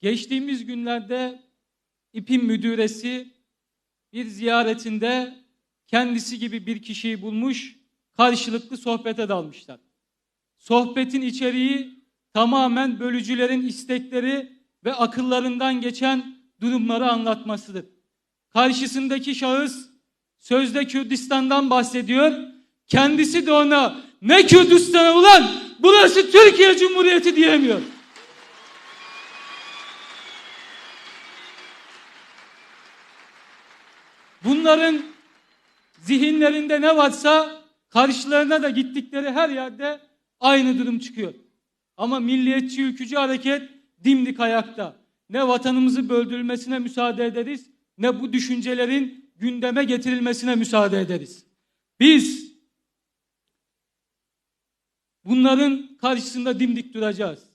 Geçtiğimiz günlerde İP'in müdüresi bir ziyaretinde kendisi gibi bir kişiyi bulmuş, karşılıklı sohbete dalmışlar. Sohbetin içeriği tamamen bölücülerin istekleri ve akıllarından geçen durumları anlatmasıdır. Karşısındaki şahıs sözde Kürdistan'dan bahsediyor. Kendisi de ona ne Kürdistan'a ulan burası Türkiye Cumhuriyeti diyemiyor. Bunların zihinlerinde ne varsa karşılarına da gittikleri her yerde aynı durum çıkıyor. Ama milliyetçi ülkücü hareket dimdik ayakta. Ne vatanımızı böldürülmesine müsaade ederiz ne bu düşüncelerin gündeme getirilmesine müsaade ederiz. Biz bunların karşısında dimdik duracağız.